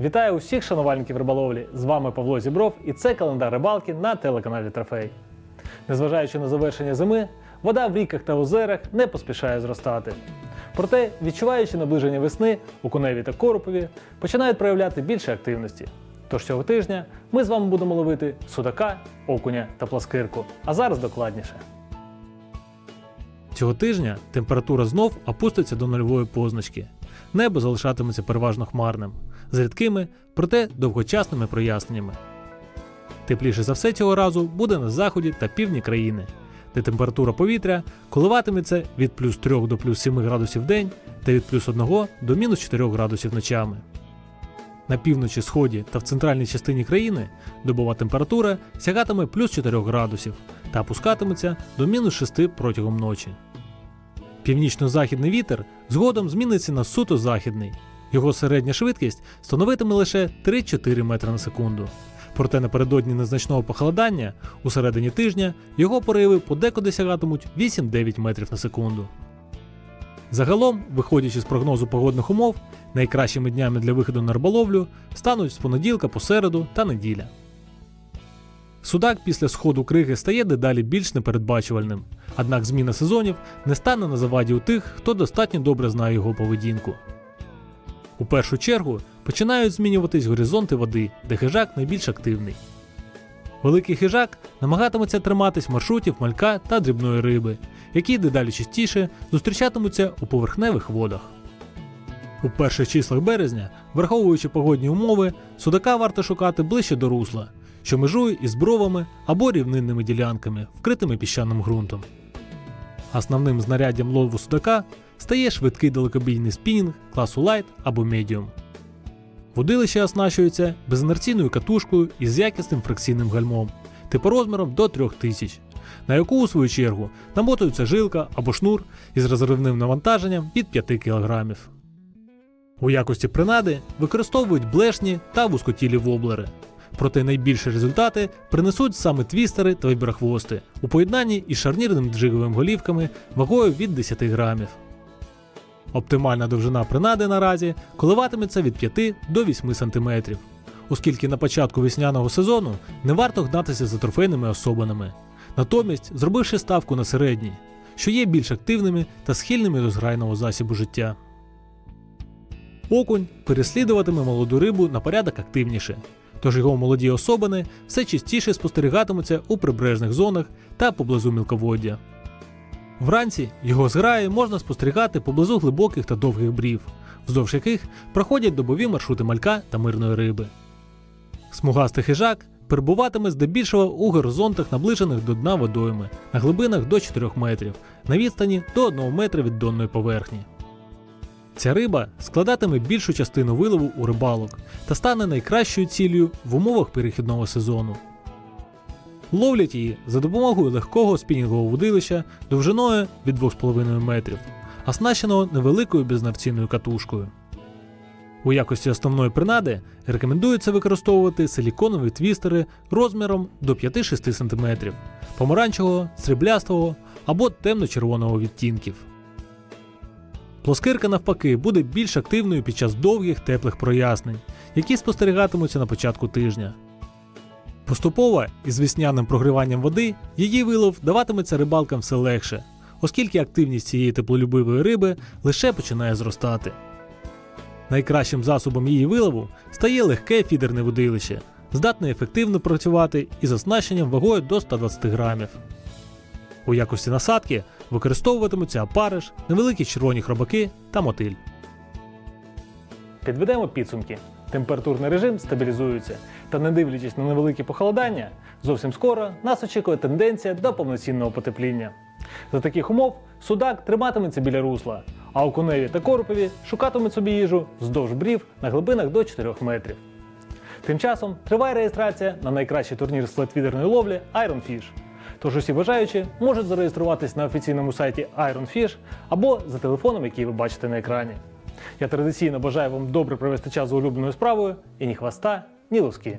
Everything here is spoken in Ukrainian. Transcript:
Вітаю усіх шанувальників риболовлі! З вами Павло Зібров і це календар рибалки на телеканалі Трофей. Незважаючи на завершення зими, вода в ріках та озерах не поспішає зростати. Проте, відчуваючи наближення весни, окуневі та коропові починають проявляти більше активності. Тож цього тижня ми з вами будемо ловити судака, окуня та пласкирку. А зараз докладніше. Цього тижня температура знов опуститься до нульової позначки. Небо залишатиметься переважно хмарним, з рідкими, проте довгочасними проясненнями. Тепліше за все цього разу буде на заході та півдні країни, де температура повітря коливатиметься від плюс 3 до плюс 7 градусів в день та від плюс 1 до мінус 4 градусів ночами. На півночі, сході та в центральній частині країни добова температура сягатиме плюс 4 градусів та опускатиметься до мінус 6 протягом ночі. Північно-західний вітер згодом зміниться на суто західний. Його середня швидкість становитиме лише 3-4 метри на секунду. Проте напередодні незначного похолодання у середині тижня його пориви подекуди сягатимуть 8-9 метрів на секунду. Загалом, виходячи з прогнозу погодних умов, найкращими днями для виходу на риболовлю стануть з понеділка по середу та неділя. Судак після сходу криги стає дедалі більш непередбачувальним, однак зміна сезонів не стане на заваді у тих, хто достатньо добре знає його поведінку. У першу чергу починають змінюватись горизонти води, де хижак найбільш активний. Великий хижак намагатиметься триматись маршрутів малька та дрібної риби, які дедалі частіше зустрічатимуться у поверхневих водах. У перших числах березня, враховуючи погодні умови, судака варто шукати ближче до русла, що межує із бровами або рівнинними ділянками, вкритими піщаним ґрунтом. Основним знаряддям лову судака стає швидкий далекобійний спінінг класу Light або Medium. Водилище оснащується безінерційною катушкою із якісним фракційним гальмом, типу розміром до 3000, на яку, у свою чергу, намотується жилка або шнур із розривним навантаженням від 5 кг. У якості принади використовують блешні та вузькотілі воблери. Проте найбільші результати принесуть саме твістери та вибрахвости у поєднанні із шарнірними джиговими голівками вагою від 10 грамів. Оптимальна довжина принади наразі коливатиметься від 5 до 8 см, оскільки на початку весняного сезону не варто гнатися за трофейними особинами, натомість зробивши ставку на середній, що є більш активними та схильними до зграйного засібу життя. Окунь переслідуватиме молоду рибу на порядок активніше, тож його молоді особини все частіше спостерігатимуться у прибережних зонах та поблизу мілководдя. Вранці його зграї можна спостерігати поблизу глибоких та довгих брів, вздовж яких проходять добові маршрути малька та мирної риби. Смугастий хижак перебуватиме здебільшого у горизонтах, наближених до дна водойми, на глибинах до 4 метрів, на відстані до 1 метра від донної поверхні. Ця риба складатиме більшу частину вилову у рибалок та стане найкращою ціллю в умовах перехідного сезону. Ловлять її за допомогою легкого спінінгового вудилища довжиною від 2,5 метрів, оснащеного невеликою безнарційною катушкою. У якості основної принади рекомендується використовувати силіконові твістери розміром до 5-6 см, помаранчевого, сріблястого або темно-червоного відтінків. Плоскирка, навпаки, буде більш активною під час довгих теплих прояснень, які спостерігатимуться на початку тижня. Поступово із весняним прогріванням води її вилов даватиметься рибалкам все легше, оскільки активність цієї теплолюбивої риби лише починає зростати. Найкращим засобом її вилову стає легке фідерне водилище, здатне ефективно працювати із оснащенням вагою до 120 грамів. У якості насадки використовуватимуться опариш, невеликі червоні хробаки та мотиль. Підведемо підсумки. Температурний режим стабілізується, та не дивлячись на невеликі похолодання, зовсім скоро нас очікує тенденція до повноцінного потепління. За таких умов судак триматиметься біля русла, а окуневі та коропові шукатимуть собі їжу вздовж брів на глибинах до 4 метрів. Тим часом триває реєстрація на найкращий турнір з флетвідерної ловлі Iron Fish. Тож усі бажаючі можуть зареєструватись на офіційному сайті Iron Fish або за телефоном, який ви бачите на екрані. Я традиційно бажаю вам добре провести час з улюбленою справою і ні хвоста, ні луски.